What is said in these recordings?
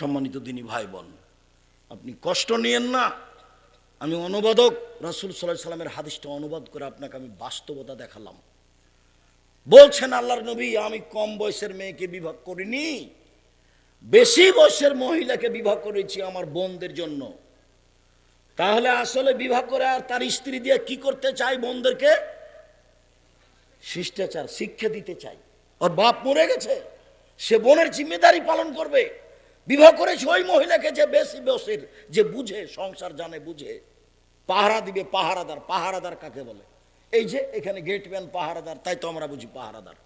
সম্মানিত দিনী ভাই বোন আপনি কষ্ট নিয়েন না। আমি অনুবাদক রাসুল সাল্লাহ সাল্লামের হাদিসটা অনুবাদ করে আপনাকে আমি বাস্তবতা দেখালাম। বলছেন আল্লাহর নবী, আমি কম বয়সের মেয়েকে বিবাহ করিনি, বেশি বয়সের মহিলাকে বিবাহ করেছি আমার বোনদের জন্য। তাহলে আসলে বিবাহ করে আর তার স্ত্রী দিয়ে কি করতে চাই বোনদেরকে? শিষ্টাচার, শিক্ষা দিতে চাই। ওর বাপ মরে গেছে, সে বোনের জিম্মেদারি পালন করবে। বিবাহ করেছে ওই মহিলাকে যে বেশি বয়সের যে বুঝে, সংসার জানে, বুঝে, পাহারা দিবে, পাহারাদার পাহারাদার কাকে বলে? এই যে এখানে গেটম্যান পাহারাদার, তাই তো আমরা বুঝি পাহারাদার।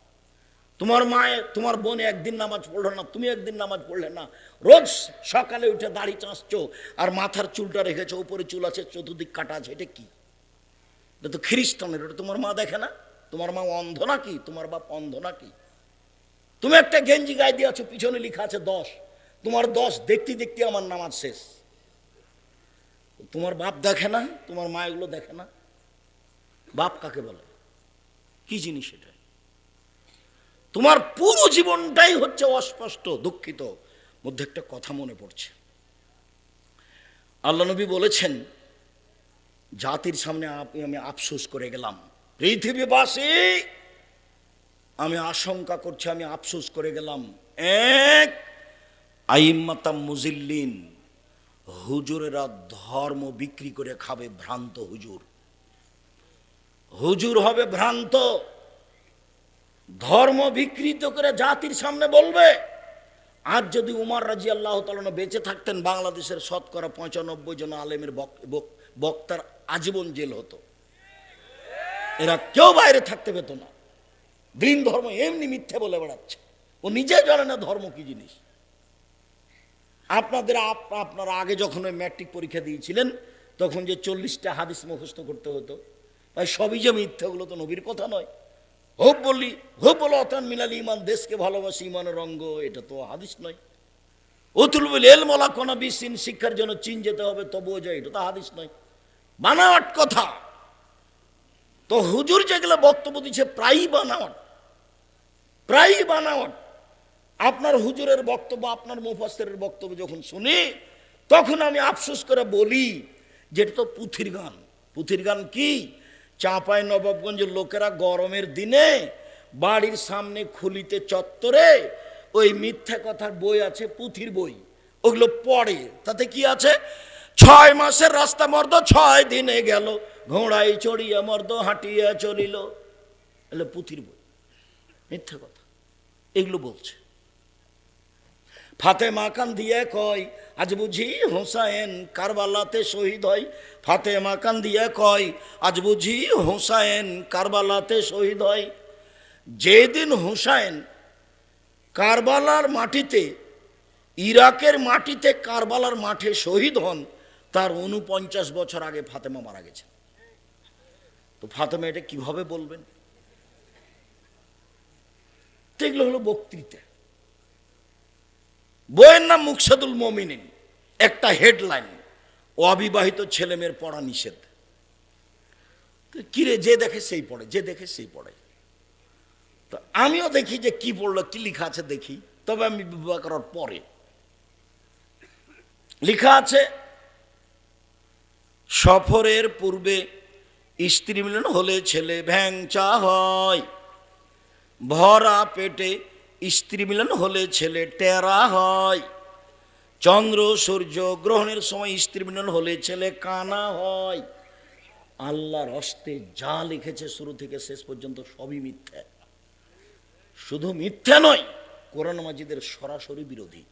তোমার মায়ে, তোমার বোনে একদিন নামাজ পড়ল না, তুমি একদিন নামাজ পড়লে না। রোজ সকালে উঠে দাড়ি চাঁচছো আর মাথার চুলটা রেখেছো, উপরে চুল আছে, চতুর্দিক কাটা আছে, এটা কি? এটা তো খ্রিস্টানের ওটা তোমার মা দেখে না? তোমার মা অন্ধ নাকি? তোমার বাপ অন্ধ নাকি? তুমি একটা গেঞ্জি গায়ে দিয়ে আছো পিছনে লেখা আছে দশ। তোমার দশ দেখতে দেখতে আমার নামাজ শেষ। তোমার বাপ দেখে না, তোমার মা এগুলো দেখে না। বাপ কাকে বলে? কি জিনিস এটা? তোমার পুরো জীবনটাই হচ্ছে অস্পষ্ট, দুঃখিত। মধ্যে একটা কথা মনে পড়ছে। আল্লাহ নবী বলেছেন, জাতির সামনে আমি আফসোস করে গেলাম। পৃথিবীবাসী, আমি আশঙ্কা করছি, আমি আফসোস করে গেলাম। এক আইম্মাতাম মুজিল্লিন, হুজুরেরা ধর্ম বিক্রি করে খাবে ভ্রান্ত হুজুর। হুজুর হবে ভ্রান্ত। ধর্ম বিকৃত করে জাতির সামনে বলবে। আজ যদি উমার রাজি আল্লাহ তালন বেঁচে থাকতেন, বাংলাদেশের শতকরা পঁচানব্বই জন আলেমের বক- বক- বক্তার আজীবন জেল হতো। এরা কেউ বাইরে থাকতে পেত না। দিন ধর্ম এমনি মিথ্যে বলে বেড়াচ্ছে। ও নিজে জানে না ধর্ম কি জিনিস। আপনাদের আপ- আপনারা আগে যখন ওই ম্যাট্রিক পরীক্ষা দিয়েছিলেন, তখন যে চল্লিশটা হাদিস মুখস্থ করতে হতো। ভাই, সবই যে মিথ্যাগুলো তো নবীর কথা নয়। হোপ বললি হোপ বলো, অতান মিলালি ইমান দেশকে ভালোবাসি, ইমানের রঙ্গ এটা তো হাদিস নয়। অতুল বলি এল মলা কোনা বিসিন, শিক্ষার জন্য চীন যেতে হবে, তবুও যায়, এটা তো হাদিস নয়। বানাওয়াট কথা। তো হুজুর যেগুলো বক্তব্য দিচ্ছে, প্রায়ই বানাওয়াট। প্রায়ই বানাওয়াট। আপনার হুজুরের বক্তব্য, আপনার মুফাসের বক্তব্য যখন শুনি, তখন আমি আফসোস করে বলি, যেটা তো পুথির গান। পুথির গান কি? চাঁপাই নবাবগঞ্জের লোকেরা গরমের দিনে বাড়ির সামনে খুলিতে চত্বরে ওই মিথ্যা কথার বই আছে, পুথির বই। ওগুলো পড়ে। তাতে কি আছে? ছয় মাসের রাস্তা মর্দ, ছয় দিনে গেল। ঘোড়ায় চড়িয়া মর্দ, হাঁটিয়া চলিল। এগুলো পুথির বই। মিথ্যা কথা। এগুলো বলছে। ফাতেমা কান দিয়ে কয়, আজ বুঝি হোসায়েন কারবালাতে শহীদ হয়। ফাতেমা কান দিয়ে কয়, আজ বুঝি হোসাইন কারবালাতে শহীদ হয়। যেদিন হোসাইন কারবালার মাটিতে, ইরাকের মাটিতে কারবালার মাঠে শহীদ হন, তার উনপঞ্চাশ বছর আগে ফাতেমা মারা গেছে তো ফাতেমা এটা কীভাবে বলবেন? এগুলো হলো বক্তৃতা। বইয়ের নাম মুকসাদুল মমিনিন, একটা হেডলাইন, অবিবাহিত ছেলে মেয়ের পড়া নিষেধ। কিরে, যে দেখে সেই পড়ে, যে দেখে সেই পড়ে। তো আমিও দেখি যে কি পড়ল, কি লেখা আছে দেখি, তবে আমি বিবাহ করার পরে। লেখা আছে, সফরের পূর্বে স্ত্রী মিলন হলে ছেলে ভ্যাংচা হয়, ভরা পেটে স্ত্রী মিলন হলে ছেলে টেরা হয়। চন্দ্র, সূর্য গ্রহণের সময় স্ত্রী মিলন হলে ছেলে কানা হয়। আল্লাহর হস্তে যা লিখেছে শুরু থেকে শেষ পর্যন্ত সবই মিথ্যা। শুধু মিথ্যা নয়, কোরআন মাজিদের সরাসরি বিরোধী।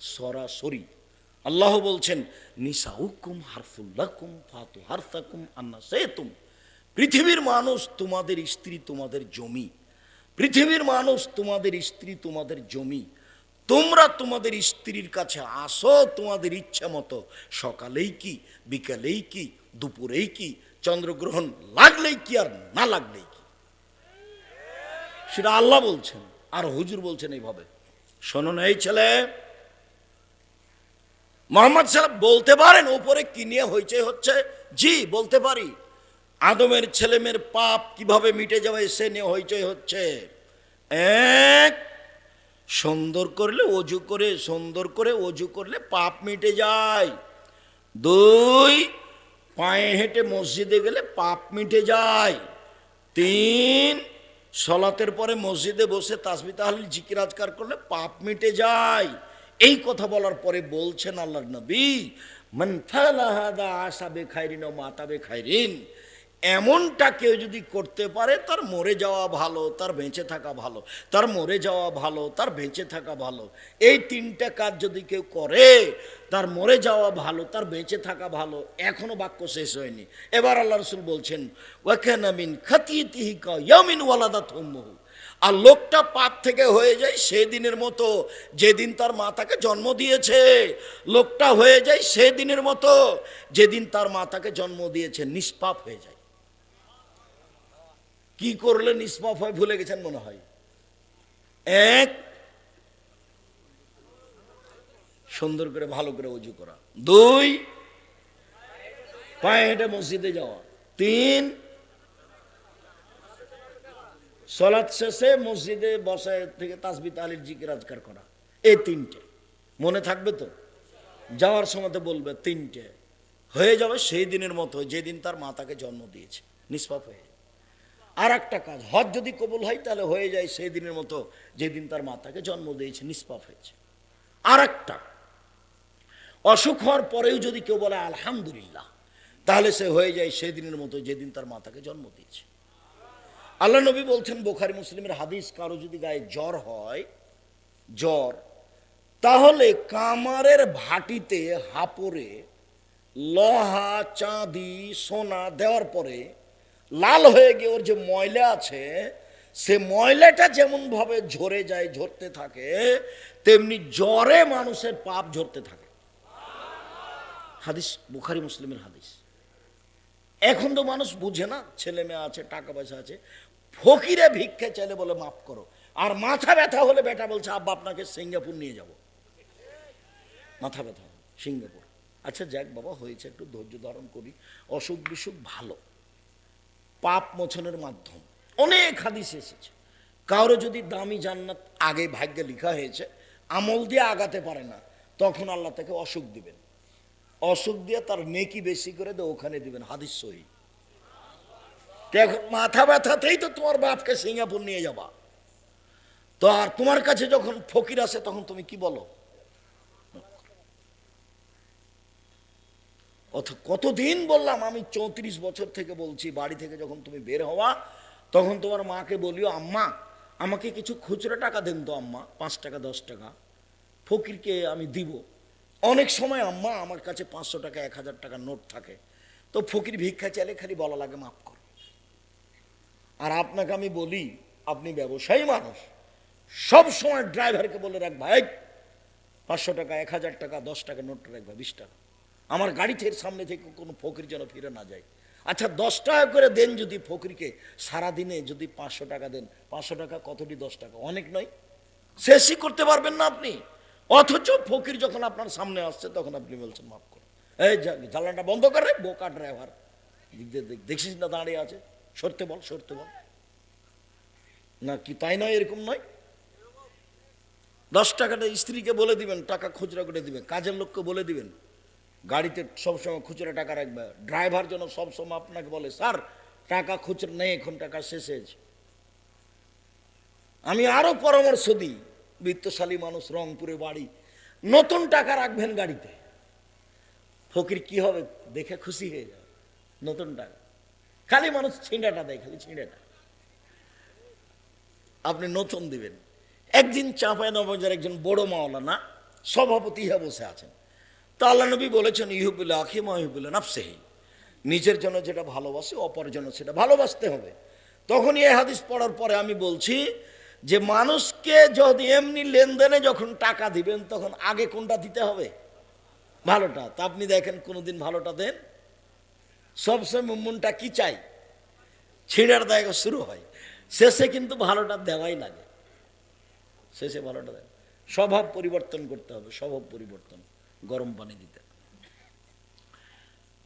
সরাসরি। আল্লাহ বলছেন নিসা হুকুম হারফুল্লাকুম ফাতু হারফাকুম আন্না সেতুম পৃথিবীর মানুষ তোমাদের স্ত্রী তোমাদের জমি। পৃথিবীর মানুষ, তোমাদের স্ত্রী তোমাদের জমি। তোমরা তোমাদের স্ত্রীর কাছে আসো, তোমাদের ইচ্ছা মতো। সকালেই কি, বিকালেই কি, দুপুরেই কি, চন্দ্রগ্রহণ লাগলেই কি আর না লাগলেই কি? সেটা আল্লাহ বলছেন, আর হুজুর বলছেন এইভাবে। শোনো না এই ছেলে, মোহাম্মদ সাহেব বলতে পারেন ওপরে কি নিয়ে হইচই হচ্ছে? জি, বলতে পারি। আদমের ছেলেমেয়ের পাপ কীভাবে মিটে যাবে সে নিয়ে হইচই হচ্ছে? এক, সুন্দর করলে অজু করে, সুন্দর করে অজু করলে পাপ মিটে যায়। দুই, পায়ে হেঁটে মসজিদে গেলে পাপ মিটে যায়। তিন, সলাতের পরে মসজিদে বসে তাসবি তাহলে জিকির, আজকার করলে পাপ মিটে যায়। এই কথা বলার পরে বলছেন আল্লাহ নবী, মান ফালা হাদা আসাবে খাইরিন ও মাতাবে খাইরিন। এমনটা কেউ যদি করতে পারে, তার মরে যাওয়া ভালো, তার বেঁচে থাকা ভালো, তার মরে যাওয়া ভালো, তার বেঁচে থাকা ভালো। এই তিনটা কাজ যদি কেউ করে, তার মরে যাওয়া ভালো, তার বেঁচে থাকা ভালো, এখনও বাক্য শেষ হয়নি। এবার আল্লাহ রসুল বলছেন ওয়াকানামিন খাতিহিকা ইয়ামিন ওয়ালাদা থুম্মহু আর লোকটা পাপ থেকে হয়ে যায় সেদিনের মতো, যেদিন তার মা তাকে জন্ম দিয়েছে। লোকটা হয়ে যায় সেদিনের মতো, যেদিন তার মা তাকে জন্ম দিয়েছে, নিষ্পাপ হয়ে যায়। কি করলে নিষ্পাপ হয় ভুলে গেছেন মনে হয়? এক, সুন্দর করে ভালো করে উজু করা। দুই, পায়ে হেঁটে মসজিদে যাওয়া। তিন, সলাৎ শেষে মসজিদে বসে থেকে তাসবি তালির জিকির আজকার করা। এই তিনটে। মনে থাকবে তো? যাওয়ার সময়তে বলবে, তিনটে। হয়ে যাবে সেই দিনের মতো, যেদিন তার মাতাকে জন্ম দিয়েছে। নিষ্পাপ হয়ে আর একটা কাজ, হজ যদি কবুল হয় তাহলে হয়ে যায় সেই দিনের মতো যেদিন তার মাতাকে জন্ম দিয়েছে, নিষ্পাপ হয়েছে। আর একটা অসুখ হওয়ার পরেও যদি কেউ বলে আলহামদুলিল্লাহ, তাহলে সে হয়ে যায় সেই দিনের মতো যেদিন তার মাতাকে জন্ম দিয়েছে। আল্লাহ নবী বলছেন, বোখারি মুসলিমের হাদিস, কারও যদি গায়ে জ্বর হয়, জ্বর, তাহলে কামারের ভাটিতে হাপরে লোহা, চাঁদি, সোনা দেওয়ার পরে লাল হয়ে গিয়ে ওর যে ময়লা আছে, সে ময়লাটা যেমন ভাবে ঝরে যায়, ঝরতে থাকে, তেমনি জ্বরে মানুষের পাপ ঝরতে থাকে। হাদিস, বুখারি, মুসলিমের হাদিস। এখন তো মানুষ বুঝে না, ছেলে মেয়ে আছে, টাকা পয়সা আছে, ফকিরে ভিক্ষে চাইলে বলে, মাফ করো। আর মাথা ব্যথা হলে বেটা বলছে, আব্বা, আপনাকে সিঙ্গাপুর নিয়ে যাব। মাথা ব্যথা, সিঙ্গাপুর। আচ্ছা যাক বাবা, হয়েছে, একটু ধৈর্য ধারণ করি। অসুখ বিসুখ ভালো। পাপ মোচনের মাধ্যম। অনেক হাদিস এসেছে। কারও যদি দামি জান্নাত আগে ভাগ্যে লেখা হয়েছে, আমল দিয়ে আগাতে পারে না, তখন আল্লাহ তাকে অসুখ দিবেন। অসুখ দিয়ে তার নেকি বেশি করে দিয়ে ওখানে দিবেন, হাদিস সহি। মাথা ব্যথাতেই তো তোমার বাপকে সিঙ্গাপুর নিয়ে যাবা। তো আর তোমার কাছে যখন ফকির আসে, তখন তুমি কি বলো? অথ কতদিন বললাম, আমি চৌত্রিশ বছর থেকে বলছি, বাড়ি থেকে যখন তুমি বের হওয়া, তখন তোমার মাকে বলিও, আম্মা, আমাকে কিছু খুচরো টাকা দেন তো আম্মা, পাঁচ টাকা, দশ টাকা, ফকিরকে আমি দিব। অনেক সময় আম্মা, আমার কাছে পাঁচশো টাকা, এক হাজার টাকা নোট থাকে। তো ফকির ভিক্ষা চাইলে খালি বলা লাগে, মাফ কর। আর আপনাকে আমি বলি, আপনি ব্যবসায়ী মানুষ, সব সময় ড্রাইভারকে বলে রাখ, ভাই, পাঁচশো টাকা, এক হাজার টাকা, দশ টাকা নোট রাখবা বিশ টাকা। আমার গাড়ি থেকে সামনে থেকে কোনো ফকির যেন ফিরে না যায়। আচ্ছা দশ টাকা করে দেন যদি ফকিরকে, সারাদিনে যদি পাঁচশো টাকা দেন, পাঁচশো টাকা কতটি দশ টাকা? অনেক নয়। শেষই করতে পারবেন না আপনি। অথচ ফকির যখন আপনার সামনে আসছে, তখন আপনি বলছেন, মাফ করুন। এই জ্বালানটা বন্ধ করে বোকা ড্রাইভার। দেখছিস না দাঁড়িয়ে আছে। সরতে বল সরতে বল। না, কি তাই নয়, এরকম নয়। দশ টাকাটা স্ত্রীকে বলে দিবেন, টাকা খুচরা করে দিবেন, কাজের লোককে বলে দিবেন। গাড়িতে সবসময় খুচরা টাকা রাখবে। ড্রাইভার যেন সবসময় আপনাকে বলে, স্যার, টাকা খুচরা নেই, এখন টাকা শেষ হয়েছে। আমি আরও পরামর্শ দিই, বৃত্তশালী মানুষ, রংপুরে বাড়ি, নতুন টাকা রাখবেন গাড়িতে। ফকির কি হবে? দেখে খুশি হয়ে যাবে। নতুন টাকা। খালি মানুষ ছিঁড়াটা দেয়, খালি ছিঁড়াটা। আপনি নতুন দিবেন। একদিন চাঁপায় নবাজার একজন বড় মাওলানা সভাপতি হয়ে বসে আছেন। তা আল্লাহ নবী বলেছেন ইহুবুল্লাহ আখিমা ইহুবুল্লাহ নাফসেহি। নিজের জন্য যেটা ভালোবাসে, অপরের জন্য সেটা ভালোবাসতে হবে। তখনই এই হাদিস পড়ার পরে আমি বলছি যে, মানুষকে যদি এমনি লেনদেনে যখন টাকা দিবেন, তখন আগে কোনটা দিতে হবে? ভালোটা। তা আপনি দেখেন, কোনোদিন ভালোটা দেন? সবসময় মনটা কি চাই? ছিঁড়ার দেখা শুরু হয়। শেষে কিন্তু ভালোটা দেওয়াই লাগে। শেষে ভালোটা দেয় স্বভাব পরিবর্তন করতে হবে, স্বভাব পরিবর্তন। গরম পানি দিতে।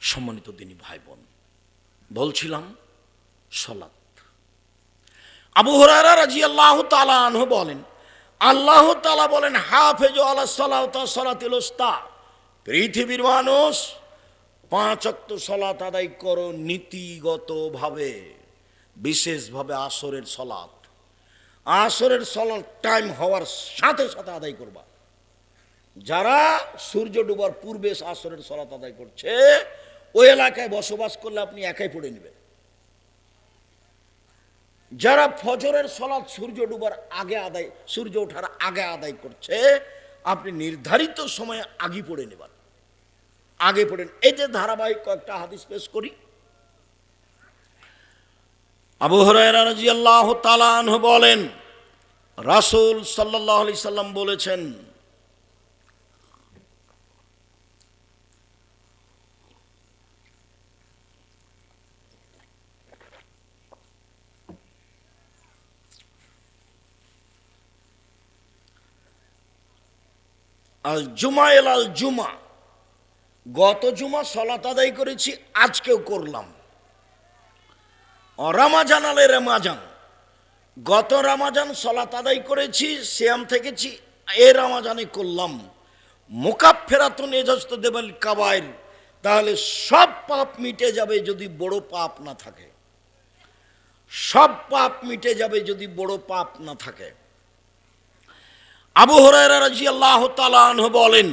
সম্মানিত দিনী ভাই বোন বলছিলাম সলাৎ। আবু হরারা রাজি আল্লাহ তালাহ বলেন, আল্লাহ তালা বলেন, হাফেজ আল্লাহ সালাহ সলাতিল পৃথিবীর মানুষ পাঁচ অক্ত সলাত আদায় করো নীতিগতভাবে, বিশেষভাবে আসরের সলাত আসরের সলাত টাইম হওয়ার সাথে সাথে আদায় করবা। যারা সূর্য ডুবার পূর্বে আসরের সলাত আদায় করছে, ওই এলাকায় বসবাস করলে আপনি একাই পড়ে নেবেন। যারা ফজরের সলাৎ সূর্য ডুবার আগে আদায়, সূর্য ওঠার আগে আদায় করছে, আপনি নির্ধারিত সময়ে আগে পড়ে নেবেন। আগে পড়েন এই যে ধারাবাহিক কয়েকটা হাদিস পেশ করি। আবু হরাইরা রাদিয়াল্লাহু তাআলা বলেন, রাসূল আলাইহি সাল্লাম বলেছেন আল জুমা এল আল জুমা। গত জুমা সলাত আদায় করেছি, আজকেও করলাম। রামাজান আলে রামাজান। গত রামাজান সলাত আদায় করেছি শ্যাম থেকেছি, এ রামাজানে করলাম। মোকাফেরাতুন এজস্ত দেবেল কাবায়ের তাহলে সব পাপ মিটে যাবে যদি বড় পাপ না থাকে। সব পাপ মিটে যাবে যদি বড় পাপ না থাকে। আবু তাআলা বলেন,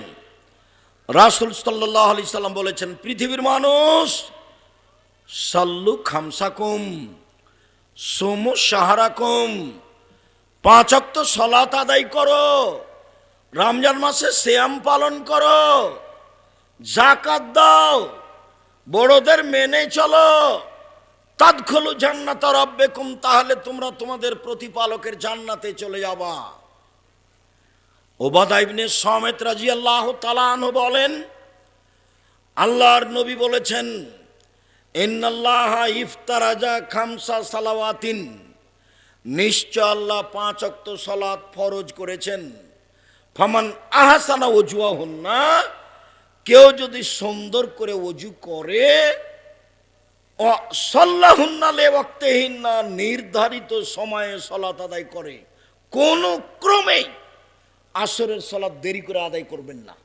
রাসূল সাল্লাল্লাহু আলাইহি সাল্লাম বলেছেন, পৃথিবীর মানুষ, সাল্লু খামসাকুম, সোমু সাহারাকুম পাঁচ অক্ত সলাত আদায় করো, রমজান মাসে শ্যাম পালন করো জাকাত দাও, বড়দের মেনে চলো, তাদখলু জান্নাত রব্বেকুম, তাহলে তোমরা তোমাদের প্রতিপালকের জান্নাতে চলে যাবা। ওবাদা ইবনে সমেত রাজি আল্লাহ তালানহ বলেন, আল্লাহর নবী বলেছেন, ইন্নাল্লাহ ইফতারাজা খামসা সালাওয়াতিন। নিশ্চয় আল্লাহ পাঁচ অক্ত সলাৎ ফরজ করেছেন। ফামান আহাসানা অজুয়া হন না কেউ যদি সুন্দর করে অজু করে নির্ধারিত সময়ে সলাত আদায় করে। কোনো ক্রমেই আসরের সলাপ দেরি করে আদায় করবেন না।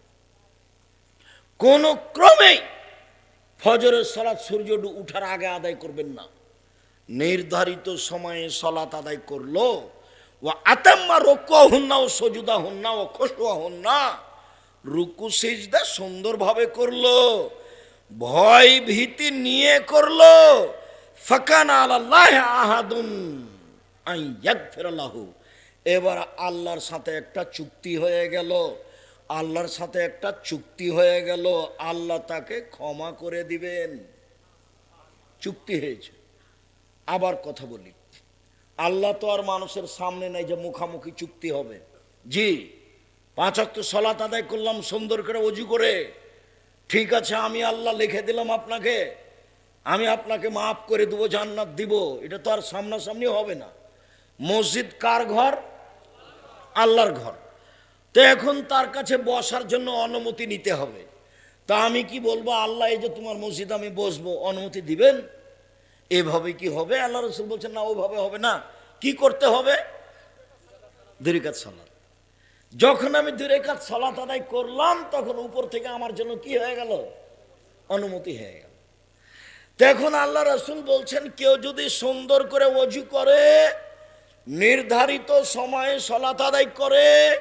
কোন ক্রমেই ফজরের সলাৎ সূর্য উঠার আগে আদায় করবেন না। নির্ধারিত সময়ে সলাৎ আদায় করল। ও আতাম্মা রোকা হন না ও সজুদা হন না ও খসুয়া হন না রুকু, সিজদা সুন্দরভাবে করল। ভয়, ভীতি নিয়ে করল। ফাকান আল্লাহ আহাদুন আই ইয়াগফিরাল্লাহু এবার আল্লাহর সাথে একটা চুক্তি হয়ে গেল। আল্লাহর সাথে একটা চুক্তি হয়ে গেল। আল্লাহ তাকে ক্ষমা করে দিবেন। চুক্তি হয়েছে। আবার কথা বলি। আল্লাহ তো আর মানুষের সামনে নাই যে মুখামুখি চুক্তি হবে। জি, পাঁচ অক্ট সলাত আদায় করলাম, সুন্দর করে অজু করে। ঠিক আছে, আমি আল্লাহ লিখে দিলাম আপনাকে। আমি আপনাকে মাফ করে দেবো, জান্নাত দিব। এটা তো আর সামনাসামনি হবে না। মসজিদ কার ঘর? আল্লাহর ঘর। তো এখন তার কাছে বসার জন্য অনুমতি নিতে হবে। তা আমি কি বলব? আল্লাহ এই যে তোমার মসজিদ আমি বসবো, অনুমতি দিবেন? এভাবে কি হবে? আল্লাহ রসুল বলছেন, না, ওভাবে হবে না। কি করতে হবে? দুরিকাত সালাত। যখন আমি দুরেকাত সালাত আদায় করলাম, তখন উপর থেকে আমার জন্য কি হয়ে গেল? অনুমতি হয়ে গেল। তখন আল্লাহ রসুল বলছেন, কেউ যদি সুন্দর করে অজু করে নির্ধারিত সময়ে সলাত আদায় করে,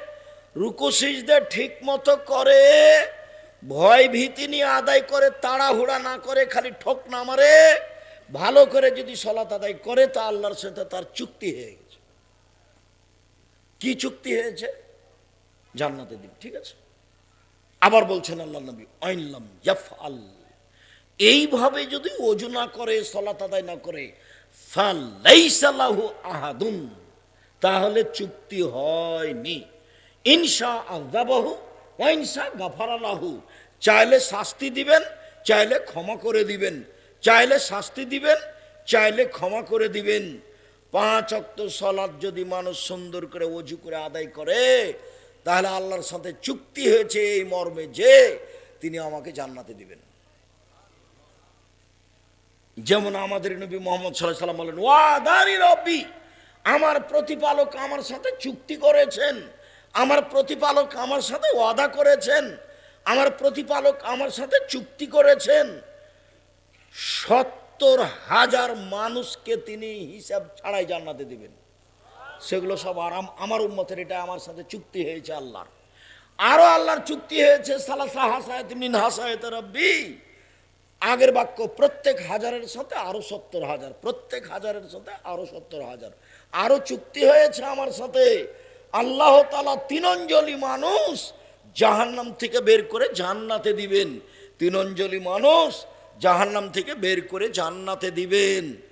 রুকু সিজদে ঠিক মতো করে, ভয় ভীতি নিয়ে আদায় করে, তাড়াহুড়া না করে, খালি ঠোক না মারে, ভালো করে যদি সলাত আদায় করে, তা আল্লাহর সাথে তার চুক্তি হয়ে গেছে। কি চুক্তি হয়েছে? জান্নাতে দিন ঠিক আছে? আবার বলছেন আল্লাহ নবী আইনলাম ইয়াফ আল এইভাবে যদি অজু না করে সলাত আদায় না করে আহাদুন। তাহলে চুক্তি হয়নি। ইনশা আজাবাহু ওয়াইনসা গাফারালাহু চাইলে শাস্তি দিবেন, চাইলে ক্ষমা করে দিবেন। চাইলে শাস্তি দিবেন, চাইলে ক্ষমা করে দিবেন। পাঁচ অক্ত সলাদ যদি মানুষ সুন্দর করে অজু করে আদায় করে, তাহলে আল্লাহর সাথে চুক্তি হয়েছে এই মর্মে যে তিনি আমাকে জান্নাতে দিবেন। যেমন আমাদের নবী মোহাম্মদ সাল্লাহ সাল্লাম বলেন ওয়াদানি রব্বি, আমার প্রতিপালক আমার সাথে চুক্তি করেছেন। আমার প্রতিপালক আমার সাথে ওয়াদা করেছেন। আমার প্রতিপালক আমার সাথে চুক্তি করেছেন। সত্তর হাজার মানুষকে তিনি হিসাব ছাড়াই জান্নাতে দিবেন। সেগুলো সব আরাম আমার উম্মতের, এটা আমার সাথে চুক্তি হয়েছে আল্লাহর। আরও আল্লাহর চুক্তি হয়েছে, সালাসা হাসায়ত মিন হাসায়ত রব্বি। আগের বাক্য প্রত্যেক হাজারের সাথে আরও সত্তর হাজার, প্রত্যেক হাজারের সাথে আরও সত্তর হাজার। আরও চুক্তি হয়েছে আমার সাথে। আল্লাহ তালা তিনঞ্জলি মানুষ জাহান্নাম থেকে বের করে জান্নাতে দিবেন। তিনঞ্জলি মানুষ জাহান্নাম থেকে বের করে জান্নাতে দিবেন।